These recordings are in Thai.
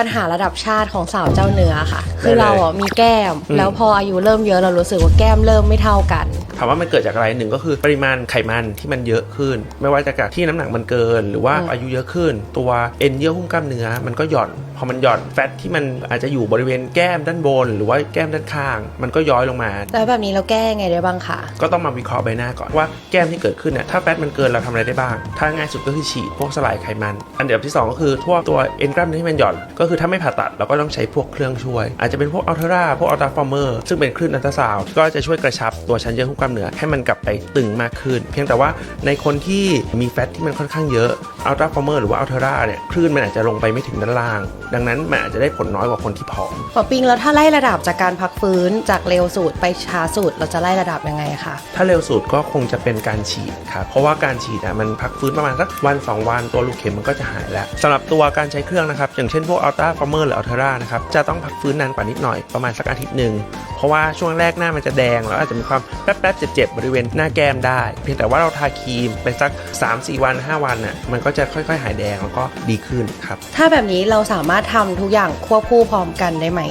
ปัญหาระดับชาติของสาวเจ้าเนื้อค่ะ คือได้เลยเราอะมีแก้มอืมแล้วพออายุเริ่มเยอะเรารู้สึกว่าแก้มเริ่มไม่เท่ากันถามว่ามันเกิดจากอะไรหนึ่งก็คือปริมาณไขมันที่มันเยอะขึ้น ไม่ว่าจะจากที่น้ำหนักมันเกิน หรือว่าอืมอายุเยอะขึ้น ตัวเอ็นเยื่อหุ้มกล้ามเนื้อมันก็หย่อน พอมันหย่อนแฟตที่มันอาจจะอยู่บริเวณแก้มด้านบน หรือว่าแก้มด้านข้าง มันก็ย้อยลงมา แล้วแบบนี้เราแก้ไงได้บ้างคะก็ต้องมาวิเคราะห์ใบหน้าก่อนว่าแก้มที่เกิดขึ้นเนี่ยถ้าแฟตมันเกินเราทำอะไรได้บ้าง ถ้าง่ายสุดก็คือฉีดพวกสลายไขมัน อันดับที่ 2 ก็คือทั่วตัวเอ็นกล้ามเนื้อที่มันหย่อนก็คือถ้าไม่ผ่าตัดเราก็ต้องใช้พวกเครื่องช่วย อาจจะเป็นพวกอัลเทราพวกอัลตราฟอร์เมอร์ซึ่งเป็นคลื่นอัลตราซาวก็จะช่วยกระชับตัวชั้นเยื่อหุ้มกล้ามเนื้อให้มันกลับไปตึงมากขึ้น เพียงแต่ว่าในคนที่มีแฟตที่มันค่อนข้างเยอะอัลตราฟอร์เมอร์หรือว่าอัลเทราเนี่ยคลื่นมันอาจจะลงไปไม่ถึงด้านล่าง ดังนั้นมันอาจจะได้ผลน้อยกว่าคนที่ผอมหมอปิงแล้วถ้าไล่ระดับจากการพักฟื้นจากเร็วสุดไปช้าสุดเราจะไล่ระดับยังไงคะถ้าเร็วสุดก็คงจะเป็นการฉีดครับเพราะว่าการฉีดอะมันพักฟื้นประมาณสักวัน 2 วันตัวลูกเข็มมันก็จะหายแล้วสำหรับตัวการใช้เครื่องนะครับอย่างเช่นพวกอัลต a าฟอร์เมอร์หรืออัลเทรานะครับจะต้องพักฟื้นนานกว่านิดหน่อยประมาณสักอาทิตย์หนึ่ง เพราะว่าช่วงแรกหน้ามันจะแดงแล้วอาจจะมีความแป๊บๆเจ็บๆบริเวณหน้าแก้มได้ เพียงแต่ว่าเราทาครีมไปสัก 3-4 วัน 5 วันน่ะมันก็จะค่อยๆ หายแดงแล้วก็ดีขึ้นครับ ถ้าแบบนี้เราสามารถทำทุกอย่างควบคู่พร้อมกันได้ไหม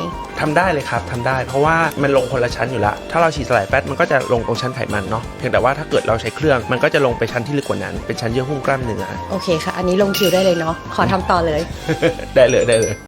ทำได้เลยครับทำได้ เพราะว่ามันลงคนละชั้นอยู่แล้วถ้าเราฉีดสลายแฟตมันก็จะลงตรงชั้นไขมันเนาะเพียงแต่ว่าถ้าเกิดเราใช้เครื่องมันก็จะลงไปชั้นที่ลึกกว่านั้น เป็นชั้นเยื่อหุ้มกล้ามเนื้อโอเคค่ะ อันนี้ลงคิวได้เลยเนาะขอทำต่อเลย ได้เลยได้เลย